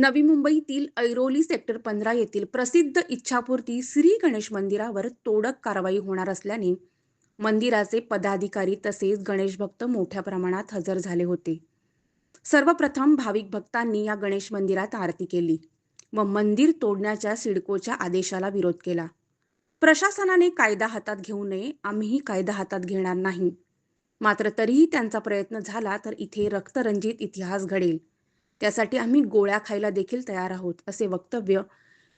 नवी मुंबईतील ऐरोली सेक्टर पंधरा येथील प्रसिद्ध इच्छापूर्ती श्री गणेश मंदिरावर तोडक कारवाई होणार असल्याने मंदिराचे पदाधिकारी तसेच गणेश भक्त मोठ्या प्रमाणात हजर झाले होते. सर्वप्रथम भाविक भक्तांनी या गणेश मंदिरात आरती केली व मंदिर तोडण्याच्या सिडकोच्या आदेशाला विरोध केला. प्रशासनाने कायदा हातात घेऊ नये आम्हीही कायदा हातात घेणार नाही. मात्र तरीही त्यांचा प्रयत्न झाला तर इथे रक्तरंजित इतिहास घडेल. त्यासाठी आम्ही गोळ्या खायला देखील तयार आहोत असे वक्तव्य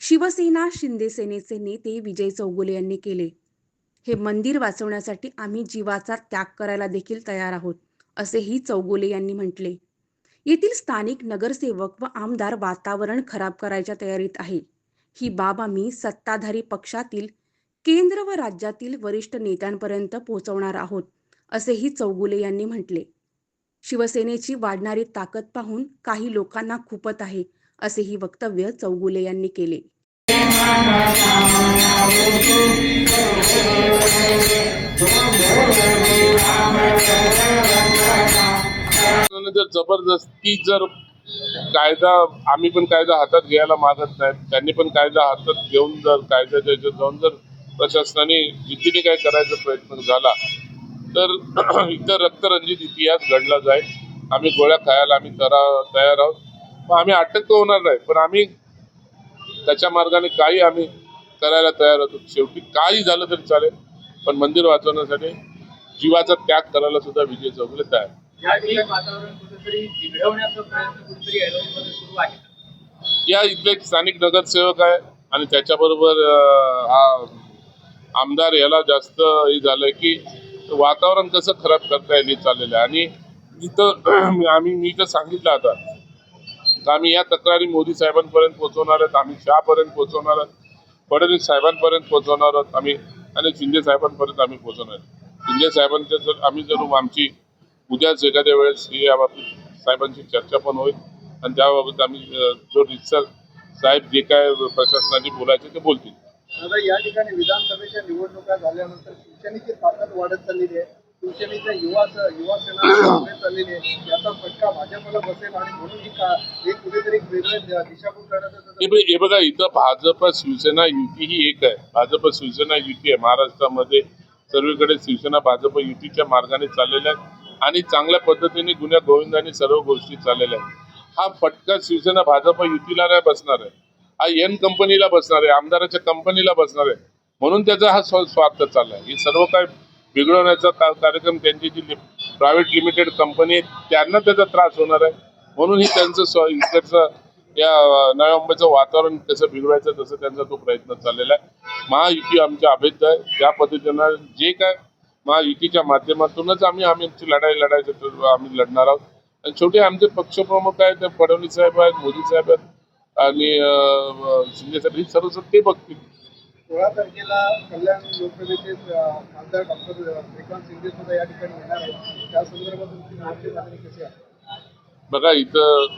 शिवसेना शिंदे सेनेचे नेते विजय चौगुले यांनी केले. हे मंदिर वाचवण्यासाठी आम्ही जीवाचा त्याग करायला देखील तयार आहोत असेही चौगुले यांनी म्हटले. येथील स्थानिक नगरसेवक व आमदार वातावरण खराब करायच्या तयारीत आहे. ही बाब आम्ही सत्ताधारी पक्षातील केंद्र व राज्यातील वरिष्ठ नेत्यांपर्यंत पोहोचवणार आहोत असेही चौगुले यांनी म्हटले. शिवसेनेची वाढणारी ताकद पाहून काही लोकांना खुपत आहे असेही वक्तव्य चौगुले यांनी केले. जर जबरदस्ती जर कायदा आम्ही पण कायदा हातात घ्यायला मागत नाहीत त्यांनी पण कायदा हातात घेऊन जर कायद्याच्या जाऊन जर प्रशासनाने जिद्दीने काय करायचा प्रयत्न झाला तर इथं रक्तरंजित इतिहास घडला जाईल. आम्ही गोळ्या खायला आम्ही तरा तयार आहोत. मग आम्ही अटक तर होणार नाही पण आम्ही त्याच्या मार्गाने काही आम्ही करायला तयार होतो. शेवटी काही झालं तरी चालेल पण मंदिर वाचवण्यासाठी जीवाचा त्याग करायला सुद्धा विजय चौगुले तयार आहे. या इथले स्थानिक नगरसेवक आहे आणि त्याच्याबरोबर हा आमदार याला जास्त हे झालंय की वातावरण कसं खराब करता येईल चाललेलं आहे. आणि इथं आम्ही मी तर सांगितलं आता तर आम्ही या तक्रारी मोदी साहेबांपर्यंत पोहोचवणार आहोत आम्ही शहापर्यंत पोहोचवणार आहोत फडणवीस साहेबांपर्यंत पोहोचवणार आहोत आम्ही आणि शिंदे साहेबांपर्यंत आम्ही पोहोचवणार आहोत. शिंदे साहेबांच्या जर आम्ही जर आमची उद्याच एखाद्या वेळेस ही याबाबतीत साहेबांची चर्चा पण होईल. आणि त्याबाबत आम्ही जो रिक्सर साहेब जे काय प्रशासनाने बोलायचे ते बोलतील. आता या ठिकाणी विधानसभेच्या निवडणुका झाल्यानंतर शिवसेनेची ताकद वाढत चाललेली आहे. शिवसेनेच्या युवा युवा सेना वाढत चाललेली आहे. याचा फटका भाजपला बसेल आणि म्हणून ही का एक कुठेतरी एक वेगळं दिशाभूल करण्याचा हे हे बघा इथं भाजप शिवसेना युती ही एक आहे. भाजप शिवसेना युती आहे. महाराष्ट्रामध्ये सर्वीकडे शिवसेना भाजप युतीच्या मार्गाने चाललेल्या आहेत आणि चांगल्या पद्धतीने गुन्ह्या गोविंदाने सर्व गोष्टी चाललेल्या आहेत. हा फटका शिवसेना भाजप युतीला नाही बसणार आहे. हा एन कंपनीला बसणार आहे आमदाराच्या कंपनीला बसणार आहे. म्हणून त्याचा हा स्वार्थ स्वार्थ चाललाय. हे सर्व काय बिघडवण्याचा कार्यक्रम त्यांची जी प्रायव्हेट लिमिटेड कंपनी आहे त्यांना त्याचा त्रास होणार आहे. म्हणून ही त्यांचं स्व इकडचं या नव्या मुंबईचं वातावरण कसं बिघडवायचं तसं त्यांचा तो प्रयत्न चाललेला आहे. महायुती आमच्या अभेद्य आहे. त्या पद्धतीनं जे काय महायुतीच्या माध्यमातूनच आम्ही आम्ही आमची लढाई लढायचं आम्ही लढणार आहोत. आणि छोटे आमचे पक्षप्रमुख आहेत ते फडणवीस साहेब आहेत मोदी साहेब आहेत. आणि अं, शिंदे साहेब हे सर्व ते बघतील. सोळा तारखेला कल्याण लोकसभेचे खासदार डॉक्टर श्रीकांत शिंदे सुद्धा या ठिकाणी येणार आहेत. त्या संदर्भात तुमची मागणी मागणी कशी आहे? बघा इथं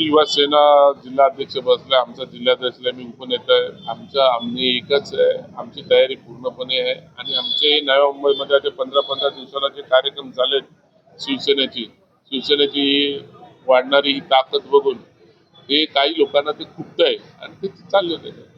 युवासेना जिल्हाध्यक्ष बसले आमचा जिल्हाध्यक्ष मी उपनेता आहे आमचा आम्ही एकच आहे. आमची तयारी पूर्णपणे आहे. आणि आमचे नव्या मुंबईमध्ये आता पंधरा पंधरा दिवसाला जे कार्यक्रम झाले शिवसेनेची शिवसेनेची वाढणारी ही ताकद बघून हे काही लोकांना ते खुपत आहे आणि ते चाललेलं आहे.